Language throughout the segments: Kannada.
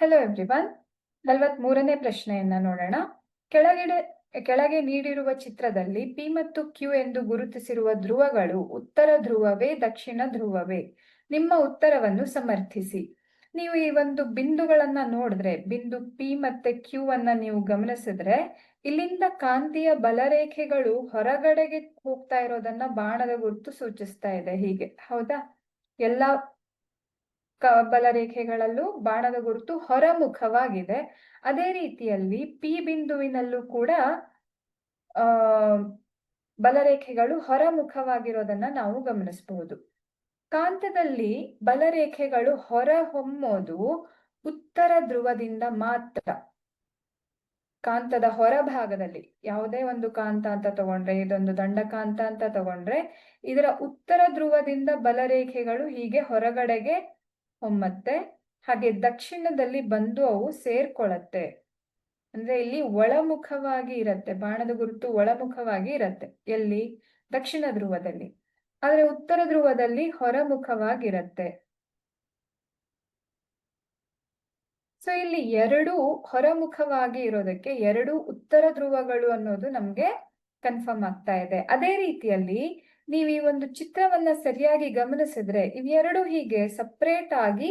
ಹೆಲೋ ಎವ್ರಿವನ್ ನಲವತ್ಮೂರನೇ ಪ್ರಶ್ನೆಯನ್ನ ನೋಡೋಣ. ಕೆಳಗಡೆ, ಕೆಳಗೆ ನೀಡಿರುವ ಚಿತ್ರದಲ್ಲಿ ಪಿ ಮತ್ತು ಕ್ಯೂ ಎಂದು ಗುರುತಿಸಿರುವ ಧ್ರುವಗಳು ಉತ್ತರ ಧ್ರುವವೇ, ದಕ್ಷಿಣ ಧ್ರುವವೇ? ನಿಮ್ಮ ಉತ್ತರವನ್ನು ಸಮರ್ಥಿಸಿ. ನೀವು ಈ ಒಂದು ಬಿಂದುಗಳನ್ನ ನೋಡಿದ್ರೆ, ಬಿಂದು ಪಿ ಮತ್ತೆ ಕ್ಯೂ ಅನ್ನ ನೀವು ಗಮನಿಸಿದ್ರೆ, ಇಲ್ಲಿಂದ ಕಾಂತಿಯ ಬಲರೇಖೆಗಳು ಹೊರಗಡೆಗೆ ಹೋಗ್ತಾ ಇರೋದನ್ನ ಬಾಣದ ಗುರುತು ಸೂಚಿಸ್ತಾ ಇದೆ. ಹೀಗೆ, ಹೌದಾ? ಎಲ್ಲ ಕ ಬಲರೇಖೆಗಳಲ್ಲೂ ಬಾಣದ ಗುರುತು ಹೊರಮುಖವಾಗಿದೆ. ಅದೇ ರೀತಿಯಲ್ಲಿ ಪಿ ಬಿಂದುವಿನಲ್ಲೂ ಕೂಡ, ಆ, ಬಲರೇಖೆಗಳು ಹೊರಮುಖವಾಗಿರೋದನ್ನ ನಾವು ಗಮನಿಸಬಹುದು. ಕಾಂತದಲ್ಲಿ ಬಲರೇಖೆಗಳು ಹೊರ ಹೊಮ್ಮೋದು ಉತ್ತರ ಧ್ರುವದಿಂದ ಮಾತ್ರ. ಕಾಂತದ ಹೊರಭಾಗದಲ್ಲಿ ಯಾವುದೇ ಒಂದು ಕಾಂತ ಅಂತ ತಗೊಂಡ್ರೆ, ಇದೊಂದು ದಂಡ ಕಾಂತ ಅಂತ ತಗೊಂಡ್ರೆ, ಇದರ ಉತ್ತರ ಧ್ರುವದಿಂದ ಬಲರೇಖೆಗಳು ಹೀಗೆ ಹೊರಗಡೆಗೆ ಹೊಮ್ಮತ್ತೆ ಹಾಗೆ ದಕ್ಷಿಣದಲ್ಲಿ ಬಂದು ಅವು ಸೇರ್ಕೊಳತ್ತೆ. ಅಂದ್ರೆ ಇಲ್ಲಿ ಒಳಮುಖವಾಗಿ ಇರತ್ತೆ, ಬಾಣದ ಗುರುತು ಒಳಮುಖವಾಗಿ ಇರತ್ತೆ, ಎಲ್ಲಿ? ದಕ್ಷಿಣ ಧ್ರುವದಲ್ಲಿ. ಆದ್ರೆ ಉತ್ತರ ಧ್ರುವದಲ್ಲಿ ಹೊರಮುಖವಾಗಿರತ್ತೆ. ಸೊ ಇಲ್ಲಿ ಎರಡು ಹೊರಮುಖವಾಗಿ ಇರೋದಕ್ಕೆ ಎರಡು ಉತ್ತರ ಧ್ರುವಗಳು ಅನ್ನೋದು ನಮ್ಗೆ ಕನ್ಫರ್ಮ್ ಆಗ್ತಾ ಇದೆ. ಅದೇ ರೀತಿಯಲ್ಲಿ ನೀವು ಈ ಒಂದು ಚಿತ್ರವನ್ನ ಸರಿಯಾಗಿ ಗಮನಿಸಿದ್ರೆ ಇವೆರಡು ಹೀಗೆ ಸಪ್ರೇಟ್ ಆಗಿ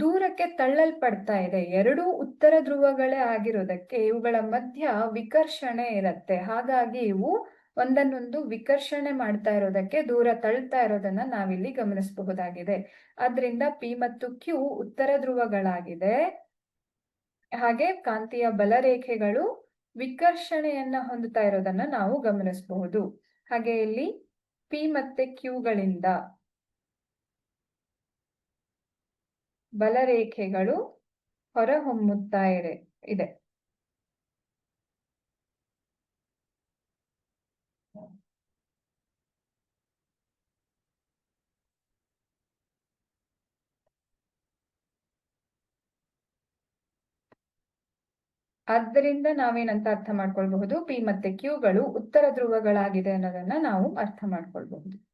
ದೂರಕ್ಕೆ ತಳ್ಳಲ್ಪಡ್ತಾ ಇದೆ. ಎರಡೂ ಉತ್ತರ ಧ್ರುವಗಳೇ ಆಗಿರೋದಕ್ಕೆ ಇವುಗಳ ಮಧ್ಯ ವಿಕರ್ಷಣೆ ಇರುತ್ತೆ. ಹಾಗಾಗಿ ಇವು ಒಂದನ್ನೊಂದು ವಿಕರ್ಷಣೆ ಮಾಡ್ತಾ ಇರೋದಕ್ಕೆ ದೂರ ತಳ್ತಾ ಇರೋದನ್ನ ನಾವಿಲ್ಲಿ ಗಮನಿಸಬಹುದಾಗಿದೆ. ಅದರಿಂದ ಪಿ ಮತ್ತು ಕ್ಯೂ ಉತ್ತರ ಧ್ರುವಗಳಾಗಿದೆ. ಹಾಗೆ ಕಾಂತೀಯ ಬಲರೇಖೆಗಳು ವಿಕರ್ಷಣೆಯನ್ನ ಹೊಂದುತ್ತಾ ಇರೋದನ್ನ ನಾವು ಗಮನಿಸಬಹುದು. ಹಾಗೆ ಇಲ್ಲಿ ಪಿ ಮತ್ತೆ ಕ್ಯೂಗಳಿಂದ ಬಲರೇಖೆಗಳು ಹೊರಹೊಮ್ಮುತ್ತಾ ಇದೆ ಇದೆ. ಆದ್ದರಿಂದ ನಾವೇನಂತ ಅರ್ಥ ಮಾಡ್ಕೊಳ್ಬಹುದು? ಪಿ ಮತ್ತೆ ಕ್ಯೂಗಳು ಉತ್ತರ ಧ್ರುವಗಳಾಗಿದೆ ಅನ್ನೋದನ್ನ ನಾವು ಅರ್ಥ ಮಾಡ್ಕೊಳ್ಬಹುದು.